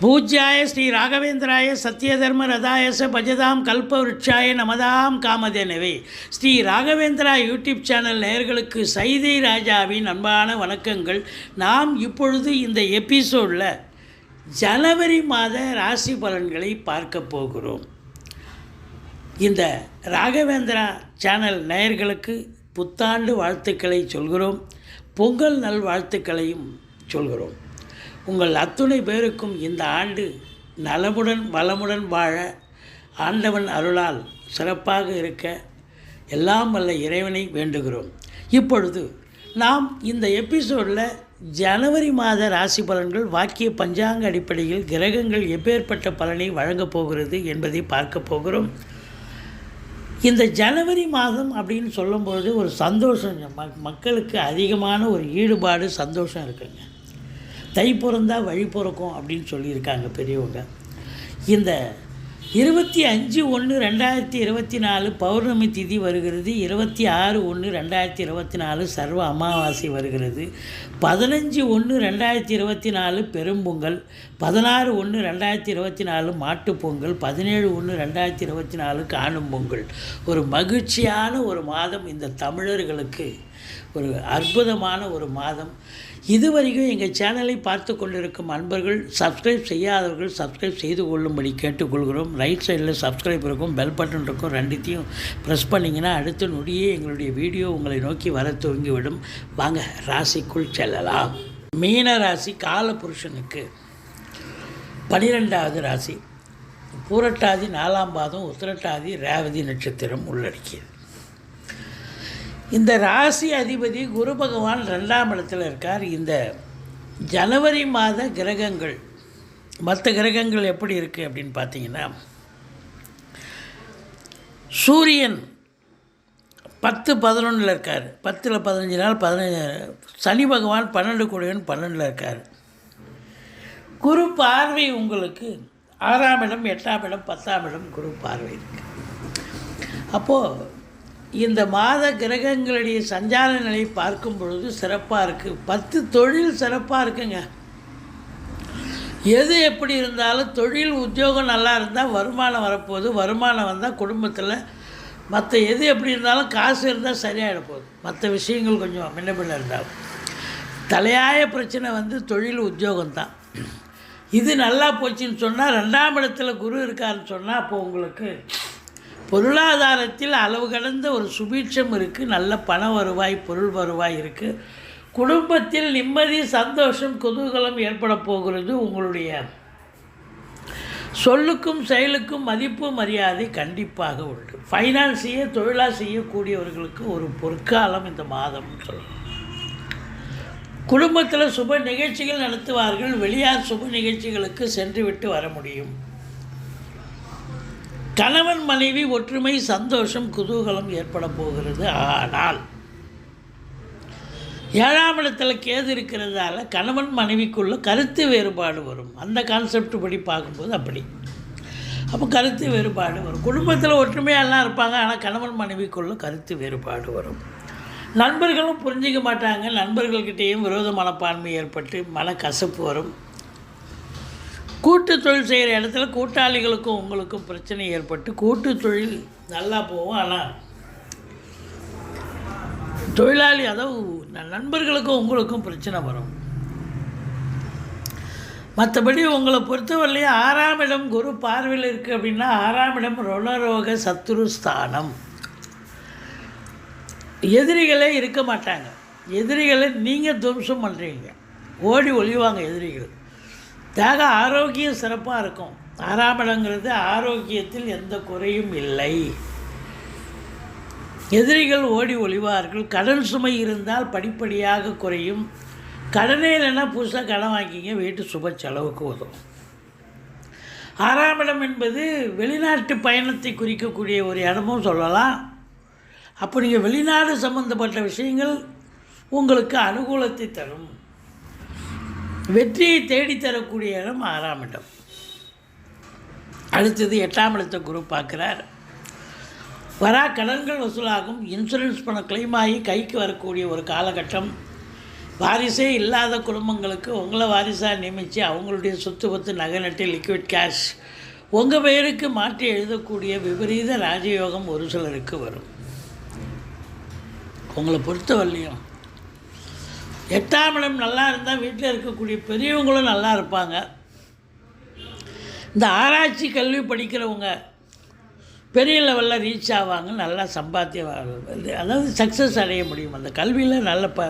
பூஜ்யாய ஸ்ரீ ராகவேந்திராய சத்யதர்ம ரதாயச பஜதாம் கல்பவருட்சாய நமதாம் காமதேனவே. ஸ்ரீ ராகவேந்திரா யூடியூப் சேனல் நேயர்களுக்கு சைதை ராஜாவின் அன்பான வணக்கங்கள். நாம் இப்பொழுது இந்த எபிசோடில் ஜனவரி மாத ராசி பலன்களை பார்க்க போகிறோம். இந்த ராகவேந்திரா சேனல் நேயர்களுக்கு புத்தாண்டு வாழ்த்துக்களை சொல்கிறோம். பொங்கல் நல்வாழ்த்துக்களையும் சொல்கிறோம். உங்கள் அத்துணை பேருக்கும் இந்த ஆண்டு நலமுடன் வளமுடன் வாழ ஆண்டவன் அருளால் சிறப்பாக இருக்க எல்லாம் வல்ல இறைவனை வேண்டுகிறோம். இப்பொழுது நாம் இந்த எபிசோடில் ஜனவரி மாத ராசி பலன்கள் வாக்கிய பஞ்சாங்க அடிப்படையில் கிரகங்கள் எப்பேற்பட்ட பலனை வழங்கப் போகிறது என்பதை பார்க்க போகிறோம். இந்த ஜனவரி மாதம் அப்படின்னு சொல்லும்பொழுது ஒரு சந்தோஷம். மக்களுக்கு அதிகமான ஒரு ஈடுபாடு சந்தோஷம் இருக்குங்க. தை பிறந்தால் வழி பிறக்கும் அப்படின்னு சொல்லியிருக்காங்க பெரியவங்க. இந்த இருபத்தி அஞ்சு ஒன்று ரெண்டாயிரத்தி இருபத்தி நாலு பௌர்ணமி திதி வருகிறது. இருபத்தி ஆறு ஒன்று ரெண்டாயிரத்தி இருபத்தி நாலு சர்வ அமாவாசை வருகிறது. பதினஞ்சு ஒன்று ரெண்டாயிரத்தி இருபத்தி நாலு பெரும்பொங்கல் பதினாறு ஒன்று ரெண்டாயிரத்தி இருபத்தி நாலு மாட்டுப்பொங்கல் பதினேழு ஒன்று ரெண்டாயிரத்தி இருபத்தி நாலு காணும் பொங்கல். ஒரு மகிழ்ச்சியான ஒரு மாதம் இந்த தமிழர்களுக்கு. ஒரு அற்புதமான ஒரு மாதம். இதுவரைக்கும் எங்கள் சேனலை பார்த்து கொண்டிருக்கும் அன்பர்கள் சப்ஸ்கிரைப் செய்யாதவர்கள் சப்ஸ்கிரைப் செய்து கொள்ளும்படி கேட்டுக்கொள்கிறோம். ரைட் சைடில் சப்ஸ்கிரைப் இருக்கும் பெல் பட்டன் இருக்கும் ரெண்டுத்தையும் ப்ரெஸ் பண்ணிங்கன்னா அடுத்த நொடியே எங்களுடைய வீடியோ உங்களை நோக்கி வர துவங்கிவிடும். வாங்க ராசிக்குள் செல்லலாம். மீன ராசி காலபுருஷனுக்கு பனிரெண்டாவது ராசி. பூரட்டாதி நாலாம் பாதம் உத்திரட்டாதி ரேவதி நட்சத்திரம் உள்ளடக்கியது. இந்த ராசி அதிபதி குரு பகவான் ரெண்டாம் இடத்தில் இருக்கார். இந்த ஜனவரி மாத கிரகங்கள் மற்ற கிரகங்கள் எப்படி இருக்குது அப்படின்னு பார்த்தீங்கன்னா சூரியன் பத்து பதினொன்றில் இருக்கார். பத்தில் பதினஞ்சு நாள் பதினஞ்சு சனி பகவான் பன்னெண்டு கூடியவன் பன்னெண்டில் இருக்கார். குரு பார்வை உங்களுக்கு ஆறாம் இடம் எட்டாம் இடம் பத்தாம் இடம் குரு பார்வை இருக்கு. அப்போது இந்த மாத கிரகங்களுடைய சஞ்சார நிலை பார்க்கும் பொழுது சிறப்பாக இருக்குது பத்து தொழில் சிறப்பாக இருக்குங்க. எது எப்படி இருந்தாலும் தொழில் உத்தியோகம் நல்லா இருந்தால் வருமானம் வரப்போகுது. வருமானம் வந்தால் குடும்பத்தில் மற்ற எது எப்படி இருந்தாலும் காசு இருந்தால் சரியாயிட போகுது. மற்ற விஷயங்கள் கொஞ்சம் முன்ன பின்ன இருந்தாலும் தலையாய பிரச்சனை வந்து தொழில் உத்தியோகம்தான் இது நல்லா போச்சுன்னு சொன்னால் ரெண்டாம் இடத்துல குரு இருக்காருன்னு சொன்னால் அப்போது உங்களுக்கு பொருளாதாரத்தில் அளவு கடந்த ஒரு சுபீட்சம் இருக்குது நல்ல பண வருவாய் பொருள் வருவாய் இருக்குது குடும்பத்தில் நிம்மதி சந்தோஷம் குதூகலம் ஏற்பட போகிறது உங்களுடைய சொல்லுக்கும் செயலுக்கும் மதிப்பு மரியாதை கண்டிப்பாக உண்டு. ஃபைனான்ஸையே தொழிலாக செய்யக்கூடியவர்களுக்கு ஒரு பொற்காலம் இந்த மாதம்னு சொல்லலாம். குடும்பத்தில் சுப நிகழ்ச்சிகள் நடத்துவார்கள் வெளியார் சுப நிகழ்ச்சிகளுக்கு சென்று விட்டு வர முடியும். கணவன் மனைவி ஒற்றுமை சந்தோஷம் குதூகலம் ஏற்பட போகிறது. ஆனால் ஏழாம் இடத்துல கேது இருக்கிறதால கணவன் மனைவிக்குள்ள கருத்து வேறுபாடு வரும். அந்த கான்செப்ட் படி பார்க்கும்போது அப்படி. அப்போ கருத்து வேறுபாடு வரும். குடும்பத்தில் ஒற்றுமையாக எல்லாம் இருப்பாங்க ஆனால் கணவன் மனைவிக்குள்ள கருத்து வேறுபாடு வரும். நண்பர்களும் புரிஞ்சிக்க மாட்டாங்க. நண்பர்கள்கிட்டேயும் விரோத மனப்பான்மை ஏற்பட்டு மனக்கசப்பு வரும். கூட்டு தொழில் செய்கிற இடத்துல கூட்டாளிகளுக்கும் உங்களுக்கும் பிரச்சனை ஏற்பட்டு கூட்டு தொழில் நல்லா போகும். ஆனால் தொழிலாளி அதாவது ந- நண்பர்களுக்கும் உங்களுக்கும் பிரச்சனை வரும். மற்றபடி உங்களை பொறுத்தவரையிலையும் ஆறாம் இடம் குரு பார்வையில் இருக்குது அப்படின்னா ஆறாம் இடம் ருணரோக சத்துரு ஸ்தானம். எதிரிகளே இருக்க மாட்டாங்க. எதிரிகளை நீங்கள் துவம்சம் பண்ணுறீங்க ஓடி ஒழிவாங்க எதிரிகள். தேக ஆரோக்கியம் சிறப்பாக இருக்கும். ஆறாம் ஆரோக்கியத்தில் எந்த குறையும் இல்லை. எதிரிகள் ஓடி ஒளிவார்கள். கடன் சுமை இருந்தால் படிப்படியாக குறையும். கடனே இல்லைன்னா புதுசாக கடன் வாங்கிங்க வீட்டு சுப செலவுக்கு உதவும். ஆறாம் இடம் என்பது வெளிநாட்டு பயணத்தை குறிக்கக்கூடிய ஒரு இடமும் சொல்லலாம். அப்போ நீங்கள் வெளிநாடு சம்பந்தப்பட்ட விஷயங்கள் உங்களுக்கு அனுகூலத்தை தரும். வெற்றியை தேடித்தரக்கூடிய இடம் ஆறாம் இடம். அடுத்தது எட்டாம் இடத்தை குரு பார்க்குறார். வரா கடன்கள் வசூலாகும். இன்சூரன்ஸ் பணம் கிளைம் ஆகி கைக்கு வரக்கூடிய ஒரு காலகட்டம். வாரிசே இல்லாத குடும்பங்களுக்கு உங்களை வாரிசாக நியமித்து அவங்களுடைய சொத்து பத்து நகை நட்டு லிக்விட் கேஷ் உங்கள் பெயருக்கு மாற்றி எழுதக்கூடிய விபரீத ராஜயோகம் ஒரு சிலருக்கு வரும். உங்களை பொறுத்தவரையும் எட்டாம் இடம் நல்லா இருந்தால் வீட்டில் இருக்கக்கூடிய பெரியவங்களும் நல்லா இருப்பாங்க. இந்த ஆராய்ச்சி கல்வி படிக்கிறவங்க பெரிய லெவலில் ரீச் ஆவாங்க நல்லா சம்பாத்தியம் அதாவது சக்ஸஸ் அடைய முடியும். அந்த கல்வியில் நல்ல ப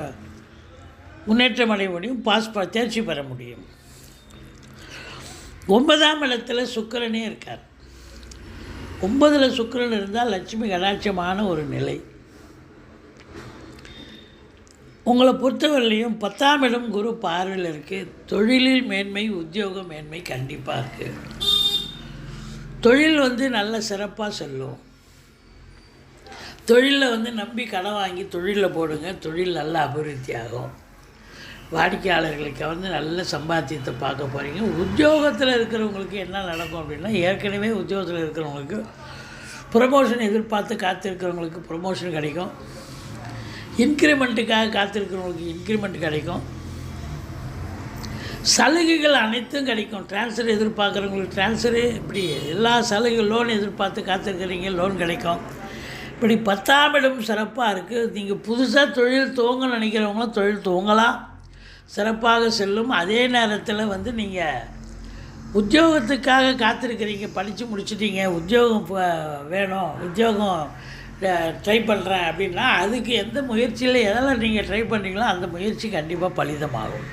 முன்னேற்றம் அடைய முடியும் பாஸ் தேர்ச்சி பெற முடியும். ஒன்பதாம் இடத்துல சுக்கிரனே இருக்கார். ஒன்பதில் சுக்கரன் இருந்தால் லட்சுமி கடாட்சமான ஒரு நிலை. உங்களை பொறுத்தவரையிலையும் பத்தாம் இடம் குரு பார்வையில் இருக்குது தொழிலில் மேன்மை உத்தியோக மேன்மை கண்டிப்பாக இருக்குது தொழில் வந்து நல்ல சிறப்பாக செல்லும். தொழிலில் வந்து நம்பி கடன் வாங்கி தொழிலில் போடுங்க. தொழில் நல்ல அபிவிருத்தி ஆகும். வாடிக்கையாளர்களுக்கு வந்து நல்ல சம்பாத்தியத்தை பார்க்க போகிறீங்க உத்தியோகத்தில் இருக்கிறவங்களுக்கு என்ன நடக்கும் அப்படின்னா ஏற்கனவே உத்தியோகத்தில் இருக்கிறவங்களுக்கு ப்ரமோஷன் எதிர்பார்த்து காத்திருக்கிறவங்களுக்கு ப்ரமோஷன் கிடைக்கும். இன்க்ரிமெண்ட்டுக்காக காத்திருக்கிறவங்களுக்கு இன்க்ரிமெண்ட் கிடைக்கும். சலுகைகள் அனைத்தும் கிடைக்கும். ட்ரான்ஸ்ஃபர் எதிர்பார்க்குறவங்களுக்கு ட்ரான்ஸ்ஃபரு இப்படி எல்லா சலுகை லோன் எதிர்பார்த்து காத்திருக்கிறீங்க லோன் கிடைக்கும். இப்படி பத்தாம் இடம் சிறப்பாக இருக்குது நீங்கள் புதுசாக தொழில் துவங்க நினைக்கிறவங்களும் தொழில் துவங்கலாம். சிறப்பாக செல்லும். அதே நேரத்தில் வந்து நீங்கள் உத்தியோகத்துக்காக காத்திருக்கிறீங்க. படித்து முடிச்சிட்டீங்க. உத்தியோகம் வேணும். உத்தியோகம் ட்ரை பண்ணுறேன் அப்படின்னா அதுக்கு எந்த முயற்சியில் எதெல்லாம் நீங்கள் ட்ரை பண்ணுறீங்களோ அந்த முயற்சி கண்டிப்பாக பலிதமாகும்.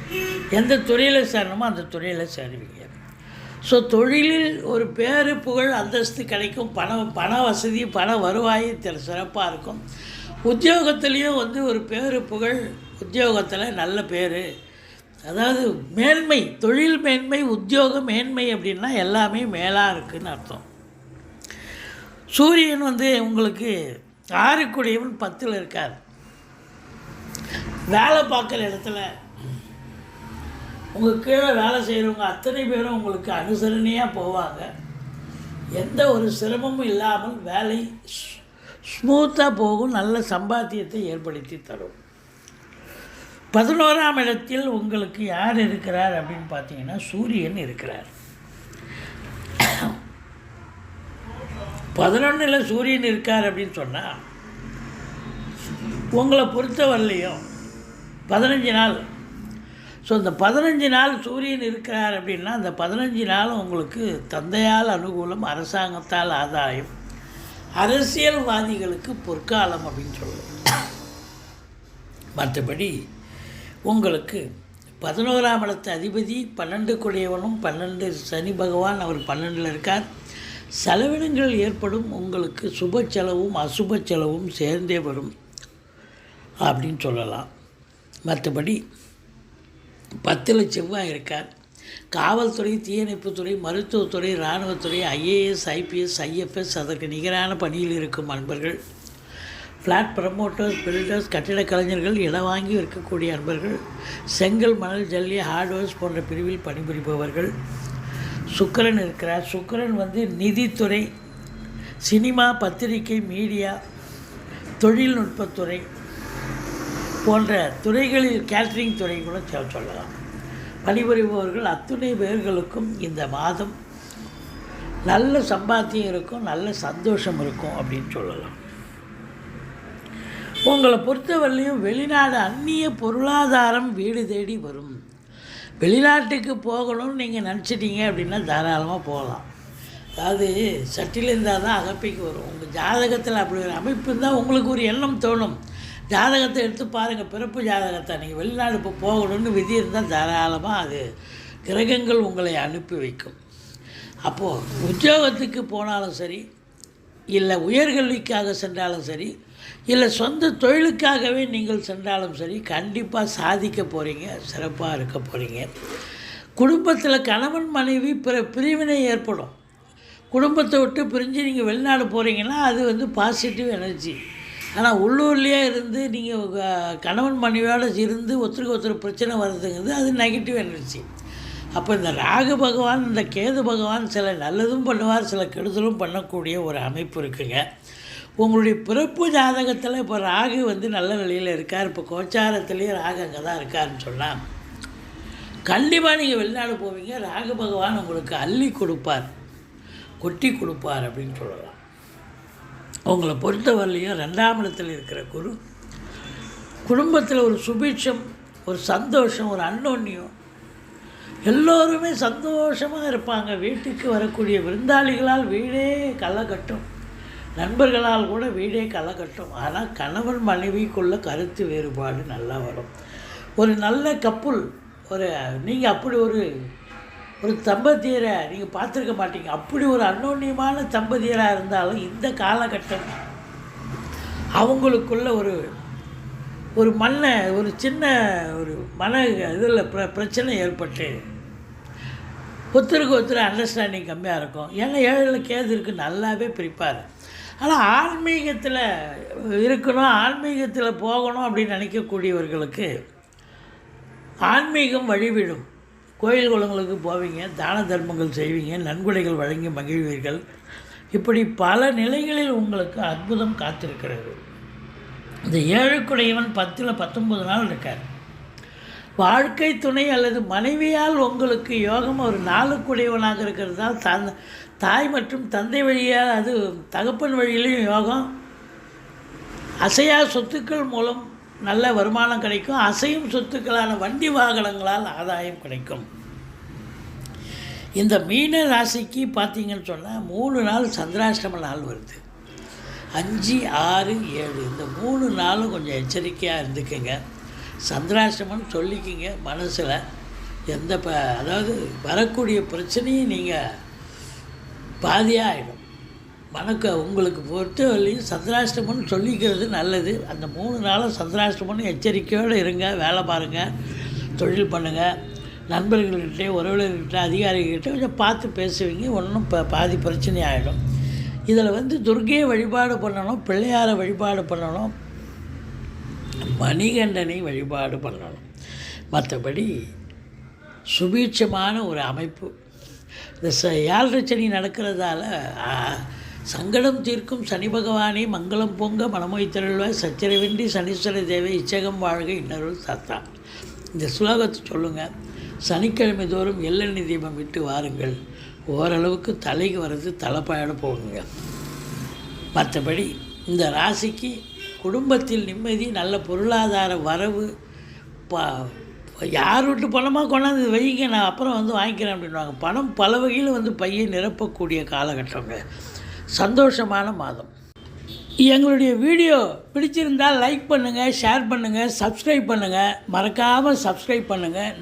எந்த துறையில் சேரணுமோ அந்த துறையில் சேருவீங்க. ஸோ தொழிலில் ஒரு பேரு புகழ் அந்தஸ்து கிடைக்கும். பண பண வசதி பண வருவாய் சிறப்பாக இருக்கும். உத்தியோகத்துலேயும் வந்து ஒரு பேரு புகழ் உத்தியோகத்தில் நல்ல பேர் அதாவது மேன்மை தொழில் மேன்மை உத்தியோக மேன்மை அப்படின்னா எல்லாமே மேலாக இருக்குன்னு அர்த்தம். சூரியன் வந்து உங்களுக்கு ஆறுக்குடையவன் பத்தில் இருக்கார். வேலை பார்க்குற இடத்துல உங்கள் கீழே வேலை செய்கிறவங்க அத்தனை பேரும் உங்களுக்கு அனுசரணையாக போவாங்க. எந்த ஒரு சிரமமும் இல்லாமல் வேலை ஸ்மூத்தாக போகும் நல்ல சம்பாத்தியத்தை ஏற்படுத்தி தரும். பதினோராம் இடத்தில் உங்களுக்கு யார் இருக்கிறார் அப்படின்னு பார்த்தீங்கன்னா சூரியன் இருக்கிறார். பதினொன்றில் சூரியன் இருக்கார் அப்படின்னு சொன்னால் உங்களை பொறுத்தவரையிலையும் பதினஞ்சு நாள். ஸோ இந்த பதினஞ்சு நாள் சூரியன் இருக்கிறார் அப்படின்னா அந்த பதினஞ்சு நாள் உங்களுக்கு தந்தையால் அனுகூலம் அரசாங்கத்தால் ஆதாயம் அரசியல்வாதிகளுக்கு பொற்காலம் அப்படின்னு சொல்லுவோம். மற்றபடி உங்களுக்கு பதினோராம் இடத்து அதிபதி பன்னெண்டு குடையவனும் பன்னெண்டு சனி பகவான் அவர் பன்னெண்டில் இருக்கார். செலவினங்கள் ஏற்படும் உங்களுக்கு சுப செலவும் அசுப செலவும் சேர்ந்தே வரும் அப்படின்னு சொல்லலாம். மற்றபடி பத்தில் செவ்வாய் இருக்கார். காவல்துறை தீயணைப்புத்துறை மருத்துவத்துறை இராணுவத்துறை ஐஏஎஸ் ஐபிஎஸ் ஐஎஃப்எஸ் அதற்கு நிகரான பணியில் இருக்கும் அன்பர்கள் ஃப்ளாட் ப்ரமோட்டர்ஸ் பில்டர்ஸ் கட்டிடக் கலைஞர்கள் இடம் வாங்கி இருக்கக்கூடிய அன்பர்கள் செங்கல் மணல் ஜல்லி ஹார்ட்வேர்ஸ் போன்ற பிரிவில் பணிபுரிபவர்கள் சுக்கரன் இருக்கிறார். சுக்கிரன் வந்து நிதித்துறை சினிமா பத்திரிகை மீடியா தொழில்நுட்பத்துறை போன்ற துறைகளில் கேட்டரிங் துறை கூட சொல்லலாம். பணிபுரிபவர்கள் அத்துணை பேர்களுக்கும் இந்த மாதம் நல்ல சம்பாத்தியம் இருக்கும் நல்ல சந்தோஷம் இருக்கும் அப்படின்னு சொல்லலாம். உங்களை பொறுத்தவரையிலையும் வெளிநாடு அந்நிய பொருளாதாரம் வீடு தேடி வரும். வெளிநாட்டுக்கு போகணும்னு நீங்கள் நினச்சிட்டீங்க அப்படின்னா தாராளமாக போகலாம். அதாவது சட்டில் இருந்தால் தான் அகப்பைக்கு வரும். உங்கள் ஜாதகத்தில் அப்படி ஒரு அமைப்பு இருந்தால் உங்களுக்கு ஒரு எண்ணம் தோணும். ஜாதகத்தை எடுத்து பாருங்கள் பிறப்பு ஜாதகத்தை. நீங்கள் வெளிநாடு இப்போ போகணும்னு விதி இருந்தால் தாராளமாக அது கிரகங்கள் உங்களை அனுப்பி வைக்கும். அப்போது உத்தியோகத்துக்கு போனாலும் சரி இல்லை உயர்கல்விக்காக சென்றாலும் சரி இல்லை சொந்த தொழிலுக்காகவே நீங்கள் சென்றாலும் சரி கண்டிப்பாக சாதிக்க போகிறீங்க சிறப்பாக இருக்க போகிறீங்க குடும்பத்தில் கணவன் மனைவி பிற பிரிவினை ஏற்படும். குடும்பத்தை விட்டு பிரிஞ்சு நீங்கள் வெளிநாடு போகிறீங்கன்னா அது வந்து பாசிட்டிவ் எனர்ஜி ஆனால் உள்ளூர்லேயே இருந்து நீங்கள் கணவன் மனைவியோடு இருந்து ஒருத்தருக்கு ஒருத்தர் பிரச்சனை வர்றதுங்கிறது அது நெகட்டிவ் எனர்ஜி அப்போ இந்த ராகு பகவான் இந்த கேது பகவான் சில நல்லதும் பண்ணுவார் சில கெடுதலும் பண்ணக்கூடிய ஒரு அமைப்பு இருக்குங்க. உங்களுடைய பிறப்பு ஜாதகத்தில் இப்போ ராகு வந்து நல்ல நிலையில் இருக்கார். இப்போ கோச்சாரத்துலேயே ராகு அங்கே தான் இருக்காருன்னு சொன்னால் கண்டிப்பாக நீங்கள் வெளிநாடு போவீங்க. ராகு பகவான் உங்களுக்கு அள்ளி கொடுப்பார். கொட்டி கொடுப்பார் அப்படின்னு சொல்லலாம். உங்களை பொறுத்தவரையிலையும் ரெண்டாம் இடத்தில் இருக்கிற குரு குடும்பத்தில் ஒரு சுபிட்சம் ஒரு சந்தோஷம் ஒரு அன்னோன்யம் எல்லோருமே சந்தோஷமாக இருப்பாங்க. வீட்டுக்கு வரக்கூடிய விருந்தாளிகளால் வீடே களை கட்டும். நண்பர்களால் கூட வீடே களை கட்டும். ஆனால் கணவன் மனைவிக்குள்ள கருத்து வேறுபாடு நல்லா வரும். ஒரு நல்ல கப்புல் ஒரு நீங்கள் அப்படி ஒரு ஒரு தம்பதியரை நீங்கள் பார்த்துருக்க மாட்டீங்க. அப்படி ஒரு அன்னோன்யமான தம்பதியராக இருந்தாலும் இந்த காலகட்டம் அவங்களுக்குள்ள ஒரு ஒரு மண்ணை ஒரு சின்ன ஒரு மன இதில் பிர பிரச்சனை ஏற்பட்டு ஒருத்தருக்கு ஒருத்தர் அண்டர்ஸ்டாண்டிங் கம்மியாக இருக்கும். ஏன்னா ஏழில் கேது இருக்குது நல்லாவே பிரிப்பார். ஆனால் ஆன்மீகத்தில் இருக்கணும் ஆன்மீகத்தில் போகணும் அப்படின்னு நினைக்கக்கூடியவர்களுக்கு ஆன்மீகம் வழிவிடும். கோயில் குளங்களுக்கு போவீங்க தான தர்மங்கள் செய்வீங்க நன்கொடைகள் வழங்கி மகிழ்வீர்கள். இப்படி பல நிலைகளில் உங்களுக்கு அற்புதம் காத்திருக்கிறது. இந்த ஏழுக்குடையவன் பத்தில் பத்தொன்பது நாள் இருக்கார். வாழ்க்கை துணை அல்லது மனைவியால் உங்களுக்கு யோகம் ஒரு நாளுக்குடையவனாக இருக்கிறதால் தன் தாய் மற்றும் தந்தை வழியாக அது தகப்பன் வழியிலையும் யோகம். அசையா சொத்துக்கள் மூலம் நல்ல வருமானம் கிடைக்கும். அசையும் சொத்துக்களான வண்டி வாகனங்களால் ஆதாயம் கிடைக்கும். இந்த மீன ராசிக்கு பார்த்தீங்கன்னு சொன்னால் மூணு நாள் சந்திராஷ்டம நாள் வருது. அஞ்சு ஆறு ஏழு. இந்த மூணு நாளும் கொஞ்சம் எச்சரிக்கையாக இருந்துக்குங்க. சந்திராசிரமம்னு சொல்லிக்கிங்க மனசில். எந்த ப அதாவது வரக்கூடிய பிரச்சனையும் நீங்கள் பாதியாக ஆகிடும் மனக்கு உங்களுக்கு பொறுத்த வரையும் சந்திராஷ்டமம்னு சொல்லிக்கிறது நல்லது. அந்த மூணு நாளும் சந்திராஷ்டமம்னு எச்சரிக்கையோடு இருங்க வேலை பாருங்கள் தொழில் பண்ணுங்கள் நண்பர்கள்கிட்ட உறவினர்கிட்ட அதிகாரிகிட்ட கொஞ்சம் பார்த்து பேசுவீங்க ஒன்றும் ப பாதி பிரச்சனை ஆகிடும் இதில் வந்து துர்கையை வழிபாடு பண்ணணும் பிள்ளையாரை வழிபாடு பண்ணணும் மணிகண்டனை வழிபாடு பண்ணணும். மற்றபடி சுபீட்சமான ஒரு அமைப்பு. இந்த ச ஏழரை சனி நடக்கிறதால சங்கடம் தீர்க்கும் சனி பகவானே மங்களம் பொங்க மனமொய் திரள்வாய் சச்சரவின்றி சனீஸ்வர தேவை இச்சகம் வாழ்க இன்னொரு சத்தான் இந்த சுலோகத்தை சொல்லுங்கள் சனிக்கிழமை தோறும் எள்ளெண்ணெய் தீபம் விட்டு வாருங்கள். ஓரளவுக்கு தலைக்கு வர்றது தலைப்பாயோட போகுங்க. மற்றபடி இந்த ராசிக்கு குடும்பத்தில் நிம்மதி நல்ல பொருளாதார வரவு ப யார் வீட்டு பணமாக கொண்டாந்து வைங்க நான் அப்புறம் வந்து வாங்கிக்கிறேன் அப்படின்வாங்க பணம் பல வகையில் வந்து பையை நிரப்பக்கூடிய காலகட்டங்க. சந்தோஷமான மாதம். எங்களுடைய வீடியோ பிடிச்சிருந்தால் லைக் பண்ணுங்கள் ஷேர் பண்ணுங்கள் சப்ஸ்கிரைப் பண்ணுங்கள் மறக்காமல் சப்ஸ்கிரைப் பண்ணுங்கள்